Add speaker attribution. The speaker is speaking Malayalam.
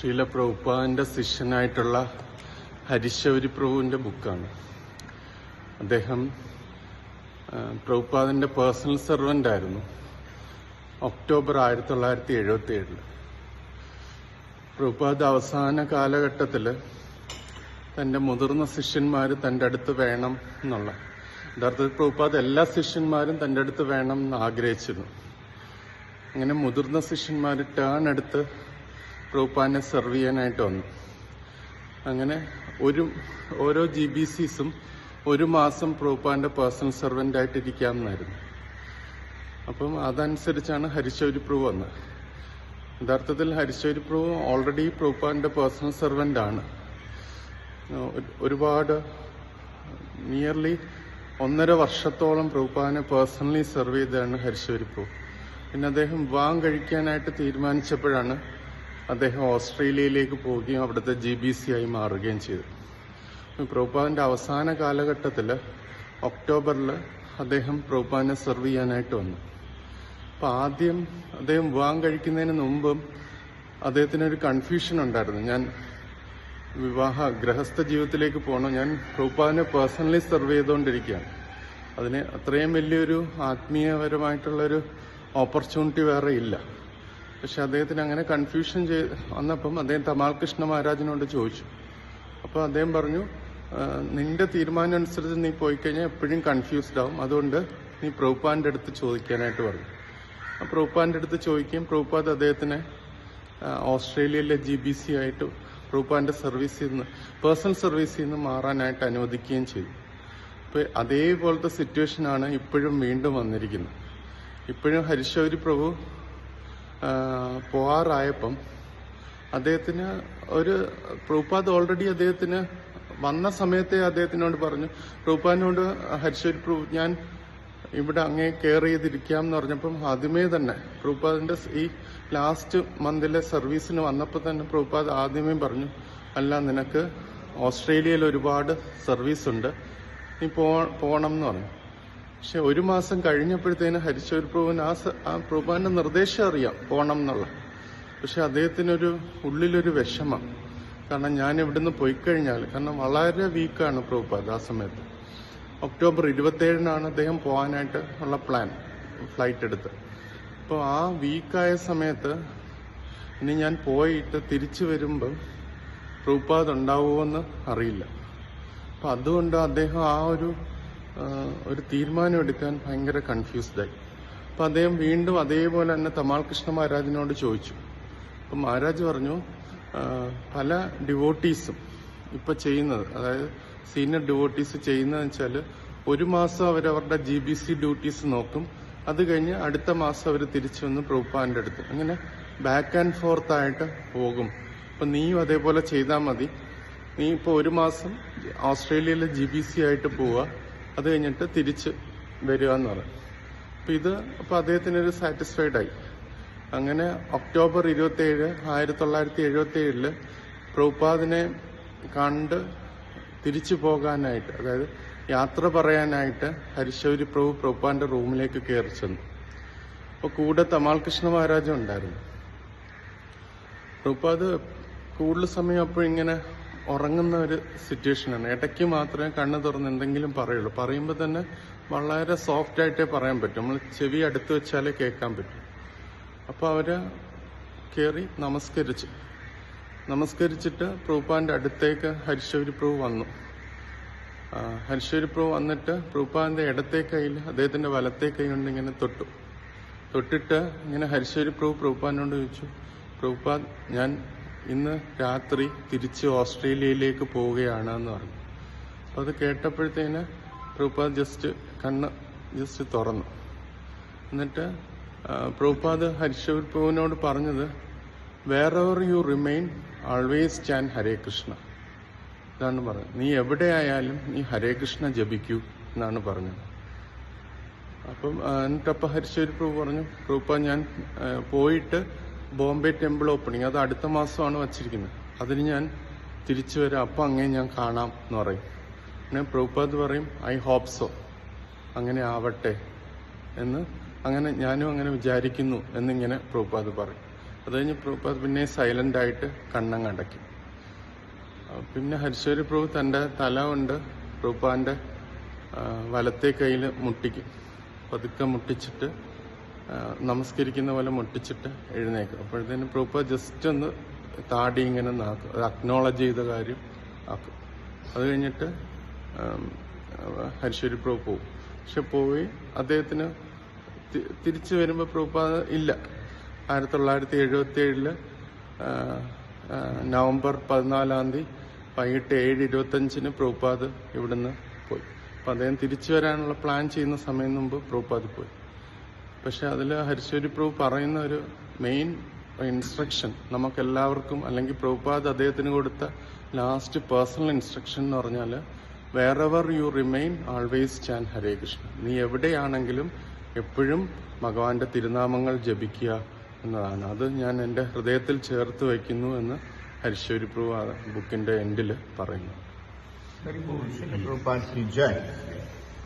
Speaker 1: ശ്രീല പ്രഭുപാദിന്റെ ശിഷ്യനായിട്ടുള്ള ഹരിശൗരി പ്രഭുവിന്റെ ബുക്കാണ്. അദ്ദേഹം പ്രഭുപാദിന്റെ പേഴ്സണൽ സെർവന്റ് ആയിരുന്നു ഒക്ടോബർ ആയിരത്തി തൊള്ളായിരത്തി എഴുപത്തി ഏഴിൽ പ്രഭുപാദ് അവസാന കാലഘട്ടത്തിൽ തന്റെ മുതിർന്ന ശിഷ്യന്മാർ തന്റെ അടുത്ത് വേണം എന്നുള്ള. യഥാർത്ഥത്തിൽ പ്രഭുപാദ് എല്ലാ ശിഷ്യന്മാരും തന്റെ അടുത്ത് വേണം എന്ന് ആഗ്രഹിച്ചിരുന്നു. അങ്ങനെ മുതിർന്ന ശിഷ്യന്മാർ ടേൺ എടുത്ത് പ്രഭുപാദിനെ സെർവ് ചെയ്യാനായിട്ട് വന്നു. അങ്ങനെ ഒരു ഓരോ ജി ബി സിസും ഒരു മാസം പ്രഭുപാദിന്റെ പേഴ്സണൽ സെർവന്റ് ആയിട്ട് ഇരിക്കാമെന്നായിരുന്നു അപ്പം അതനുസരിച്ചാണ് ഹരിശൗരി പ്രൂവ് വന്നത്. യഥാർത്ഥത്തിൽ ഹരിശൗരി പ്രൂവ് ഓൾറെഡി പ്രഭുപാദിന്റെ പേഴ്സണൽ സെർവന്റ് ആണ്. ഒരുപാട് നിയർലി ഒന്നര വർഷത്തോളം പ്രൂപ്പാനെ പേഴ്സണലി സെർവ് ചെയ്തതാണ് ഹരിശൗരി പ്രൂ പിന്നെ അദ്ദേഹം വിവാഹം കഴിക്കാനായിട്ട് തീരുമാനിച്ചപ്പോഴാണ് അദ്ദേഹം ഓസ്ട്രേലിയയിലേക്ക് പോവുകയും അവിടുത്തെ ജി ബി സി ആയി മാറുകയും ചെയ്തു. പ്രഭുപാദിന്റെ അവസാന കാലഘട്ടത്തിൽ ഒക്ടോബറിൽ അദ്ദേഹം പ്രഭുപാദിനെ സെർവ് ചെയ്യാനായിട്ട് വന്നു. അപ്പം ആദ്യം അദ്ദേഹം വിവാഹം കഴിക്കുന്നതിന് മുമ്പും അദ്ദേഹത്തിനൊരു കൺഫ്യൂഷൻ ഉണ്ടായിരുന്നു. ഞാൻ വിവാഹ ഗൃഹസ്ഥ ജീവിതത്തിലേക്ക് പോകണം. ഞാൻ പ്രഭുപാദിനെ പേഴ്സണലി സെർവ് ചെയ്തുകൊണ്ടിരിക്കുകയാണ്. അതിന് അത്രയും വലിയൊരു ആത്മീയപരമായിട്ടുള്ളൊരു ഓപ്പർച്യൂണിറ്റി വേറെ ഇല്ല. പക്ഷെ അദ്ദേഹത്തിന് അങ്ങനെ കൺഫ്യൂഷൻ ചെയ്ത് വന്നപ്പം അദ്ദേഹം തമാൽ കൃഷ്ണ മഹാരാജിനോട് ചോദിച്ചു. അപ്പോൾ അദ്ദേഹം പറഞ്ഞു നിന്റെ തീരുമാനം അനുസരിച്ച് നീ പോയി കഴിഞ്ഞാൽ എപ്പോഴും കൺഫ്യൂസ്ഡ് ആവും. അതുകൊണ്ട് നീ പ്രഭുപ്പാന്റെ അടുത്ത് ചോദിക്കാനായിട്ട് പറഞ്ഞു. പ്രഭുപ്പാന്റെ അടുത്ത് ചോദിക്കുകയും പ്രഭുപാദ് അദ്ദേഹത്തിനെ ഓസ്ട്രേലിയയിലെ ജി ബി സി ആയിട്ട് പ്രഭുപ്പാന്റെ സർവീസിൽ നിന്ന് പേഴ്സണൽ സർവീസിൽ നിന്ന് മാറാനായിട്ട് അനുവദിക്കുകയും ചെയ്തു. അപ്പോൾ അതേപോലത്തെ സിറ്റുവേഷനാണ് ഇപ്പോഴും വീണ്ടും വന്നിരിക്കുന്നത്. ഇപ്പോഴും ഹരിശൗരി പ്രഭു പോവാറായപ്പം അദ്ദേഹത്തിന് ഒരു പ്രൂപ്പാദ് ഓൾറെഡി അദ്ദേഹത്തിന് വന്ന സമയത്തെ അദ്ദേഹത്തിനോട് പറഞ്ഞു പ്രൂപ്പാദിനോട് ഹരിശ്വരി പ്രൂ ഞാൻ ഇവിടെ അങ്ങേ കെയർ ചെയ്തിരിക്കാം എന്ന് പറഞ്ഞപ്പം ആദ്യമേ തന്നെ പ്രൂപ്പാദിന്റെ ഈ ലാസ്റ്റ് മന്തിലെ സർവീസിന് വന്നപ്പോൾ തന്നെ പ്രൂപ്പാദ് ആദ്യമേ പറഞ്ഞു അല്ല നിനക്ക് ഓസ്ട്രേലിയയിൽ ഒരുപാട് സർവീസ് ഉണ്ട്. നീ പോകണം എന്ന് പറഞ്ഞു. പക്ഷെ ഒരു മാസം കഴിഞ്ഞപ്പോഴത്തേന് ഹരിശൂർ പ്രഭുവിന് ആ പ്രഭുവാന്റെ നിർദ്ദേശം അറിയാം പോകണം എന്നുള്ള. പക്ഷെ അദ്ദേഹത്തിനൊരു ഉള്ളിലൊരു വിഷമം. കാരണം ഞാൻ ഇവിടുന്ന് പോയി കഴിഞ്ഞാൽ കാരണം വളരെ വീക്കാണ് പ്രഭുപാദ് ആ സമയത്ത്. ഒക്ടോബർ ഇരുപത്തേഴിനാണ് അദ്ദേഹം പോകാനായിട്ട് ഉള്ള പ്ലാൻ ഫ്ലൈറ്റ് എടുത്ത്. അപ്പോൾ ആ വീക്കായ സമയത്ത് ഇനി ഞാൻ പോയിട്ട് തിരിച്ചു വരുമ്പോൾ പ്രഭുപാദ് ഉണ്ടാവുമെന്ന് അറിയില്ല. അപ്പം അതുകൊണ്ട് അദ്ദേഹം ആ ഒരു ഒരു തീരുമാനം എടുക്കാൻ ഭയങ്കര കൺഫ്യൂസ്ഡായി അപ്പം അദ്ദേഹം വീണ്ടും അതേപോലെ തന്നെ തമാൽ കൃഷ്ണ മഹാരാജിനോട് ചോദിച്ചു. അപ്പം മഹാരാജ് പറഞ്ഞു പല ഡിവോട്ടീസും ഇപ്പം ചെയ്യുന്നത് അതായത് സീനിയർ ഡിവോട്ടീസ് ചെയ്യുന്നതെന്ന് വെച്ചാൽ ഒരു മാസം അവർ അവരുടെ ജി ബി സി ഡ്യൂട്ടീസ് നോക്കും. അത് കഴിഞ്ഞ് അടുത്ത മാസം അവർ തിരിച്ചു വന്ന് പ്രൂപ്പാന്റെ അടുത്ത്. അങ്ങനെ ബാക്ക് ആൻഡ് ഫോർത്ത് ആയിട്ട് പോകും. അപ്പം നീയും അതേപോലെ ചെയ്താൽ മതി. നീ ഇപ്പോൾ ഒരു മാസം ഓസ്ട്രേലിയയിലെ ജി ബി സി ആയിട്ട് പോവുക. അത് കഴിഞ്ഞിട്ട് തിരിച്ച് വരിക എന്ന് പറഞ്ഞു. അപ്പൊ ഇത് അപ്പൊ അദ്ദേഹത്തിനൊരു സാറ്റിസ്ഫൈഡ് ആയി. അങ്ങനെ ഒക്ടോബർ ഇരുപത്തി ഏഴ് ആയിരത്തി തൊള്ളായിരത്തി എഴുപത്തി ഏഴിൽ പ്രഭുപാദിനെ കണ്ട് തിരിച്ചു പോകാനായിട്ട് അതായത് യാത്ര പറയാനായിട്ട് ഹരിശൗരി പ്രഭു പ്രഭുപാന്റെ റൂമിലേക്ക് കയറി ചെന്നു. അപ്പൊ കൂടെ തമാൽ കൃഷ്ണ മഹാരാജും ഉണ്ടായിരുന്നു. പ്രഭുപാദ് കൂടുതൽ സമയം അപ്പോൾ ഇങ്ങനെ ഉറങ്ങുന്ന ഒരു സിറ്റുവേഷനാണ് ഇടയ്ക്ക് മാത്രമേ കണ്ണ് തുറന്ന് എന്തെങ്കിലും പറയുള്ളൂ. പറയുമ്പോൾ തന്നെ വളരെ സോഫ്റ്റ് ആയിട്ടേ പറയാൻ പറ്റും. നമ്മൾ ചെവി അടുത്ത് വെച്ചാലേ കേൾക്കാൻ പറ്റും. അപ്പോൾ അവർ കയറി നമസ്കരിച്ചു. നമസ്കരിച്ചിട്ട് പ്രൂപ്പാന്റെ അടുത്തേക്ക് ഹരിശൗരി പ്രഭു വന്നു. ഹരിശൗരി പ്രഭു വന്നിട്ട് പ്രൂപ്പാന്റെ ഇടത്തെ കൈയിൽ അദ്ദേഹത്തിന്റെ വലത്തെ കൈ കൊണ്ട് ഇങ്ങനെ തൊട്ടു. തൊട്ടിട്ട് ഇങ്ങനെ ഹരിശൗരി പ്രഭു പ്രൂപ്പാനോട് ചോദിച്ചു പ്രൂപ്പാൻ ഞാൻ ഇന്ന് രാത്രി തിരിച്ച് ഓസ്ട്രേലിയയിലേക്ക് പോവുകയാണ് എന്ന് പറഞ്ഞു. അപ്പോൾ അത് കേട്ടപ്പോഴത്തേന് പ്രഭുപാദ് ജസ്റ്റ് കണ്ണ് ജസ്റ്റ് തുറന്നു. എന്നിട്ട് പ്രഭുപാദ് ഹരിശൗരി പ്രഭുവിനോട് പറഞ്ഞത് wherever you remain always chant Hare Krishna ഇതാണ് പറഞ്ഞത്. നീ എവിടെയായാലും നീ ഹരേ കൃഷ്ണ ജപിക്കൂ എന്നാണ് പറഞ്ഞത്. അപ്പം എന്നിട്ടപ്പം ഹരിശ്വരി പ്രഭു പറഞ്ഞു പ്രഭുപ്പ ഞാൻ പോയിട്ട് ബോംബെ ടെമ്പിൾ ഓപ്പണിങ് അത് അടുത്ത മാസമാണ് വച്ചിരിക്കുന്നത്. അതിന് ഞാൻ തിരിച്ചു വരാം. അപ്പം അങ്ങനെ ഞാൻ കാണാം എന്ന് പറയും. പിന്നെ പ്രഭുപാദ് പറയും ഐ ഹോപ്പ് സോ. അങ്ങനെ ആവട്ടെ. എന്ന് അങ്ങനെ ഞാനും അങ്ങനെ വിചാരിക്കുന്നു എന്നിങ്ങനെ പ്രഭുപാദ് പറയും. അത് കഴിഞ്ഞ് പ്രഭുപാദ് പിന്നെ സൈലന്റ് ആയിട്ട് കണ്ണം അടയ്ക്കും പിന്നെ ഹരിശ്വരി പ്രഭു തന്റെ തല കൊണ്ട് പ്രഭുപാദിന്റെ വലത്തെ കയ്യിൽ മുട്ടിക്കും. പതുക്കെ മുട്ടിച്ചിട്ട് നമസ്കരിക്കുന്ന പോലെ മുട്ടിച്ചിട്ട് എഴുന്നേക്കും. അപ്പോഴത്തേനും പ്രഭുപാദ് ജസ്റ്റ് ഒന്ന് താടി ഇങ്ങനെ നാക്കും അക്നോളജ് ചെയ്ത കാര്യം ആക്കും. അത് കഴിഞ്ഞിട്ട് ഹരിശ്വരി പ്രൂപ്പ് പോവും. പക്ഷെ പോയി അദ്ദേഹത്തിന് തിരിച്ചു വരുമ്പോൾ പ്രഭുപാദ് ഇല്ല. ആയിരത്തി തൊള്ളായിരത്തി എഴുപത്തി ഏഴിൽ നവംബർ പതിനാലാം തീയതി വൈകിട്ട് ഏഴ് ഇരുപത്തഞ്ചിന് പ്രൂപ്പാദ് ഇവിടുന്ന് പോയി. അപ്പം അദ്ദേഹം തിരിച്ചു വരാനുള്ള പ്ലാൻ ചെയ്യുന്ന സമയം മുമ്പ് പ്രൂപ്പാദ് പോയി. പക്ഷെ അതിൽ ഹരിശ്വരി പ്രഭു പറയുന്ന ഒരു മെയിൻ ഇൻസ്ട്രക്ഷൻ നമുക്കെല്ലാവർക്കും അല്ലെങ്കിൽ പ്രഭുപാദ് അദ്ദേഹത്തിന് കൊടുത്ത ലാസ്റ്റ് പേഴ്സണൽ ഇൻസ്ട്രക്ഷൻ എന്ന് പറഞ്ഞാൽ wherever you remain always chant Hare Krishna നീ എവിടെയാണെങ്കിലും എപ്പോഴും ഭഗവാന്റെ തിരുനാമങ്ങൾ ജപിക്കുക എന്നതാണ്. അത് ഞാൻ എന്റെ ഹൃദയത്തിൽ ചേർത്ത് വയ്ക്കുന്നു എന്ന് ഹരിശ്വരി പ്രഭു ആ ബുക്കിന്റെ എൻഡിൽ പറയുന്നു.